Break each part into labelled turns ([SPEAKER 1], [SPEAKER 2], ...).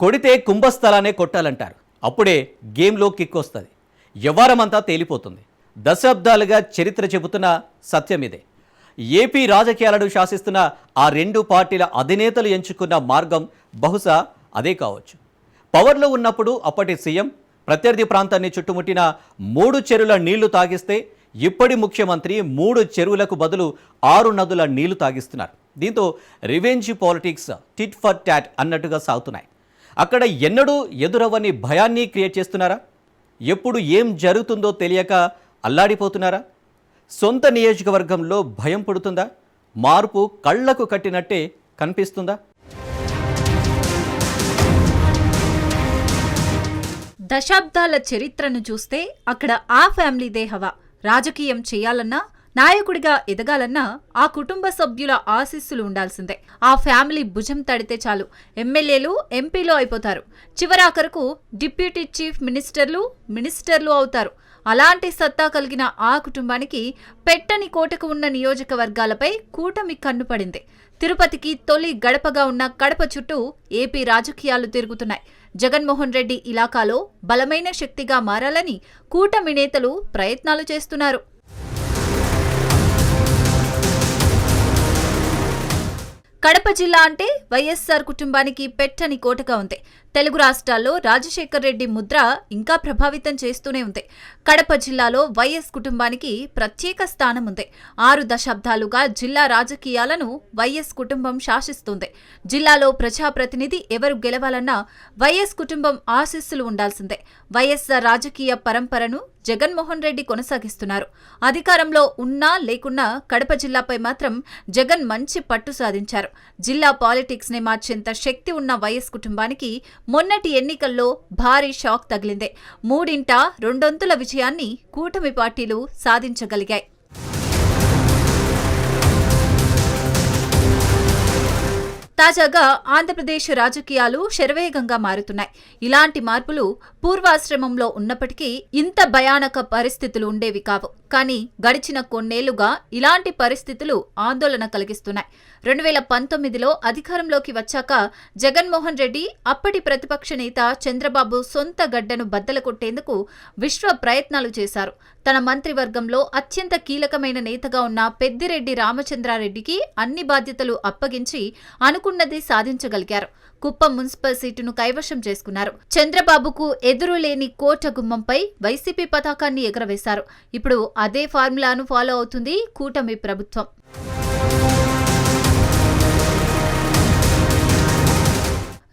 [SPEAKER 1] కొడితే కుంభస్థలానే కొట్టాలంటారు. అప్పుడే గేమ్లో కిక్ వస్తుంది. వ్యవహారమంతా తేలిపోతుంది. దశాబ్దాలుగా చరిత్ర చెబుతున్న సత్యం ఇదే. ఏపీ రాజకీయాలను శాసిస్తున్న ఆ రెండు పార్టీల అధినేతలు ఎంచుకున్న మార్గం బహుశా అదే కావచ్చు. పవర్లో ఉన్నప్పుడు అప్పటి సీఎం ప్రత్యర్థి ప్రాంతాన్ని చుట్టుముట్టిన మూడు చెరువుల నీళ్ళు తాగిస్తే ఇప్పటి ముఖ్యమంత్రి మూడు చెరువులకు బదులు ఆరు నదుల నీళ్ళు తాగిస్తున్నారు. దీంతో revenge politics tit for tat అన్నట్టుగా సాగుతున్నాయి. అక్కడ ఎన్నడూ ఎదురవ్వని భయాన్ని క్రియేట్ చేస్తున్నారా? ఎప్పుడు ఏం జరుగుతుందో తెలియక అల్లాడిపోతున్నారా? సొంత నియోజకవర్గంలో భయం పుడుతుందా? మార్పు కళ్ళకు కట్టినట్టే కనిపిస్తుందా?
[SPEAKER 2] దశాబ్దాల చరిత్రను చూస్తే అక్కడ ఆ ఫ్యామిలీదే హవా. రాజకీయం చేయాలన్నా నాయకుడిగా ఎదగాలన్నా ఆ కుటుంబ సభ్యుల ఆశీస్సులు ఉండాల్సిందే. ఆ ఫ్యామిలీ భుజం తడితే చాలు. ఎమ్మెల్యేలు ఎంపీలు అయిపోతారు. చివరాఖరకు డిప్యూటీ చీఫ్ మినిస్టర్లు మినిస్టర్లు అవుతారు. అలాంటి సత్తా కలిగిన ఆ కుటుంబానికి పెట్టని కోటకు ఉన్న నియోజకవర్గాలపై కూటమి కన్నుపడింది తిరుపతికి తొలి గడపగా ఉన్న కడప చుట్టూ ఏపీ రాజకీయాలు తిరుగుతున్నాయి. జగన్మోహన్ రెడ్డి ఇలాకాలో బలమైన శక్తిగా మారాలని కూటమి నేతలు ప్రయత్నాలు చేస్తున్నారు. కడప జిల్లా అంటే వైఎస్సార్ కుటుంబానికి పెట్టని కోటగా ఉంది. తెలుగు రాష్ట్రాల్లో రాజశేఖర్ రెడ్డి ముద్ర ఇంకా ప్రభావితం చేస్తూనే ఉంది. కడప జిల్లాలో వైఎస్ కుటుంబానికి ప్రత్యేక స్థానం ఉంది. ఆరు దశాబ్దాలుగా జిల్లా రాజకీయాలను వైఎస్ కుటుంబం శాసిస్తుంది. జిల్లాలో ప్రజాప్రతినిధి ఎవరు గెలవాలన్నా వైఎస్ కుటుంబం ఆశీస్సులు ఉండాల్సిందే. వైఎస్సార్ రాజకీయ పరంపరను జగన్మోహన్ రెడ్డి కొనసాగిస్తున్నారు. అధికారంలో ఉన్నా లేకున్నా కడప జిల్లాపై మాత్రం జగన్ మంచి పట్టు సాధించారు. జిల్లా పాలిటిక్స్ని మార్చేంత శక్తి ఉన్న వైఎస్ కుటుంబానికి మొన్నటి ఎన్నికల్లో భారీ షాక్ తగిలిందే. మూడింట రెండొంతుల విజయాన్ని కూటమి పార్టీలు సాధించగలిగాయి. తాజాగా ఆంధ్రప్రదేశ్ రాజకీయాలు శరవేగంగా మారుతున్నాయి. ఇలాంటి మార్పులు పూర్వాశ్రమంలో ఉన్నప్పటికీ ఇంత భయానక పరిస్థితులు ఉండేవి కావు. కానీ గడిచిన కొన్నేళ్ళుగా ఇలాంటి పరిస్థితులు ఆందోళన కలిగిస్తున్నాయి. రెండు వేల పంతొమ్మిదిలో అధికారంలోకి వచ్చాక జగన్మోహన్ రెడ్డి అప్పటి ప్రతిపక్ష నేత చంద్రబాబు సొంత గడ్డను బద్దలు కొట్టేందుకు విశ్వ ప్రయత్నాలు చేశారు. తన మంత్రివర్గంలో అత్యంత కీలకమైన నేతగా ఉన్న పెద్దిరెడ్డి రామచంద్రారెడ్డికి అన్ని బాధ్యతలు అప్పగించి అనుకు అనుకున్నది సాధించగలిగారు. కుప్పం మున్సిపల్ సీటును కైవశం చేసుకున్నారు. చంద్రబాబుకు ఎదురులేని కోట గుమ్మంపై వైసీపీ పతాకాన్ని ఎగరవేశారు. ఇప్పుడు అదే ఫార్ములాను ఫాలో అవుతుంది కూటమి ప్రభుత్వం.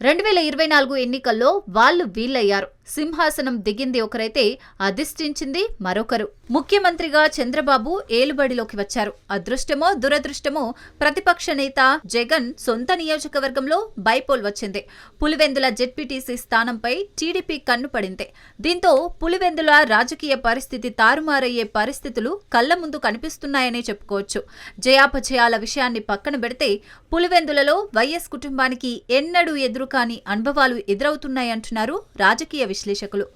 [SPEAKER 2] రెండు వేల ఇరవై నాలుగు ఎన్నికల్లో వాళ్ళు వీళ్ళయ్యారు. సింహాసనం దిగింది ఒకరైతే అధిష్ఠించింది మరొకరు. ముఖ్యమంత్రిగా చంద్రబాబు ఏలుబడిలోకి వచ్చారు. అదృష్టమో దురదృష్టమో ప్రతిపక్ష నేత జగన్ సొంత నియోజకవర్గంలో బైపోల్ వచ్చింది. పులివెందుల జెడ్పీటీసీ స్థానంపై టీడీపీ కన్ను పడింది. దీంతో పులివెందుల రాజకీయ పరిస్థితి తారుమారయ్యే పరిస్థితులు కళ్ళ ముందు కనిపిస్తున్నాయనే చెప్పుకోవచ్చు. జయాపజయాల విషయాన్ని పక్కన పెడితే పులివెందులలో వైఎస్ కుటుంబానికి ఎన్నడూ ఎదురుకాని అనుభవాలు ఎదురవుతున్నాయంటున్నారు రాజకీయ విశ్లేషకులు.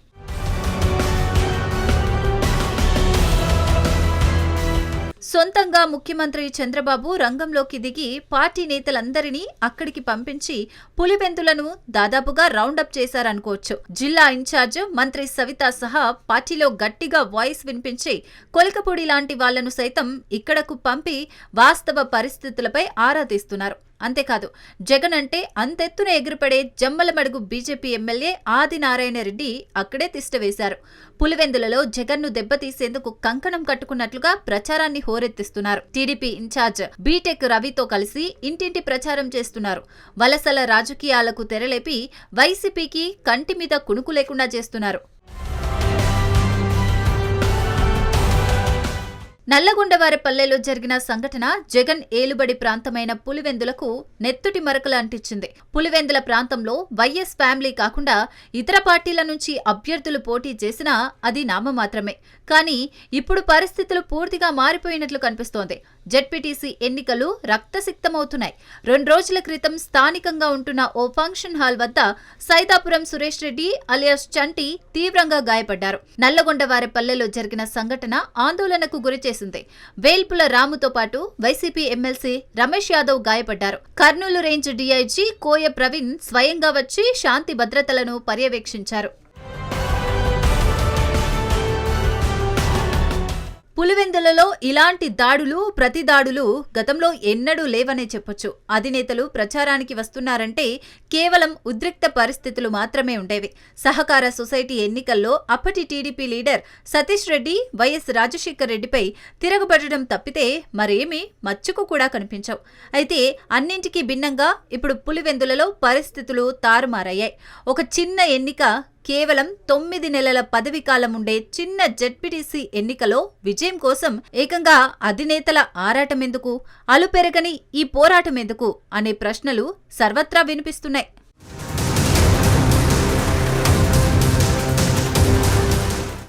[SPEAKER 2] సొంతంగా ముఖ్యమంత్రి చంద్రబాబు రంగంలోకి దిగి పార్టీ నేతలందరినీ అక్కడికి పంపించి పులివెందులను దాదాపుగా రౌండప్ చేశారనుకోవచ్చు. జిల్లా ఇన్ఛార్జ్ మంత్రి సవిత సహా పార్టీలో గట్టిగా వాయిస్ వినిపించి కొలికపూడి లాంటి వాళ్ళను సైతం ఇక్కడకు పంపి వాస్తవ పరిస్థితులపై ఆరా తీస్తున్నారు. అంతేకాదు జగన్ అంటే అంతెత్తున ఎగిరిపడే జమ్మలమడుగు బీజేపీ ఎమ్మెల్యే ఆదినారాయణ రెడ్డి అక్కడే తిష్టవేశారు పులివెందులలో జగన్ను దెబ్బతీసేందుకు కంకణం కట్టుకున్నట్లుగా ప్రచారాన్ని హోరెత్తిస్తున్నారు. టీడీపీ ఇన్ఛార్జ్ బీటెక్ రవితో కలిసి ఇంటింటి ప్రచారం చేస్తున్నారు. వలసల రాజకీయాలకు తెరలేపి వైసీపీకి కంటి మీద కుణుకు లేకుండా చేస్తున్నారు. నల్లగొండవారిపల్లెలో జరిగిన సంఘటన జగన్ ఏలుబడి ప్రాంతమైన పులివెందులకు నెత్తుటి మరకలు అంటించింది. పులివెందుల ప్రాంతంలో వైఎస్ ఫ్యామిలీ కాకుండా ఇతర పార్టీల నుంచి అభ్యర్థులు పోటీ చేసినా అది నామమాత్రమే. కానీ ఇప్పుడు పరిస్థితులు పూర్తిగా మారిపోయినట్లు కనిపిస్తోంది. జడ్పీటీసీ ఎన్నికలు రక్తసిక్తమవుతున్నాయి. రెండు రోజుల క్రితం స్థానికంగా ఉంటున్న ఓ ఫంక్షన్ హాల్ వద్ద సైదాపురం సురేష్ రెడ్డి అలియాస్ చంటి తీవ్రంగా గాయపడ్డారు. నల్లగొండవారిపల్లెలో జరిగిన సంఘటన ఆందోళనకు గురిచేసింది వేల్పుల రాముతో పాటు వైసీపీ ఎమ్మెల్సీ రమేష్ యాదవ్ గాయపడ్డారు. కర్నూలు రేంజ్ డీఐజీ కోయ ప్రవీణ్ స్వయంగా వచ్చి శాంతి భద్రతలను పర్యవేక్షించారు. ఎన్నికలలో ఇలాంటి దాడులు ప్రతి దాడులు గతంలో ఎన్నడూ లేవనే చెప్పొచ్చు. అధినేతలు ప్రచారానికి వస్తున్నారంటే కేవలం ఉద్రిక్త పరిస్థితులు మాత్రమే ఉండేవి. సహకార సొసైటీ ఎన్నికల్లో అప్పటి TDP leader Satish Reddy YS Rajasekhar రెడ్డిపై తిరగబడడం తప్పితే మరేమీ మచ్చుకు కూడా కనిపించవు. అయితే అన్నింటికీ భిన్నంగా ఇప్పుడు పులివెందులలో పరిస్థితులు తారుమారయ్యాయి. ఒక చిన్న ఎన్నిక కేవలం తొమ్మిది నెలల పదవీ కాలం ఉండే చిన్న జెడ్పీటీసీ ఎన్నికలో విజయం కోసం ఏకంగా అధినేతల ఆరాటమెందుకు అలుపెరగని ఈ పోరాటమెందుకు అనే ప్రశ్నలు సర్వత్రా వినిపిస్తున్నాయి.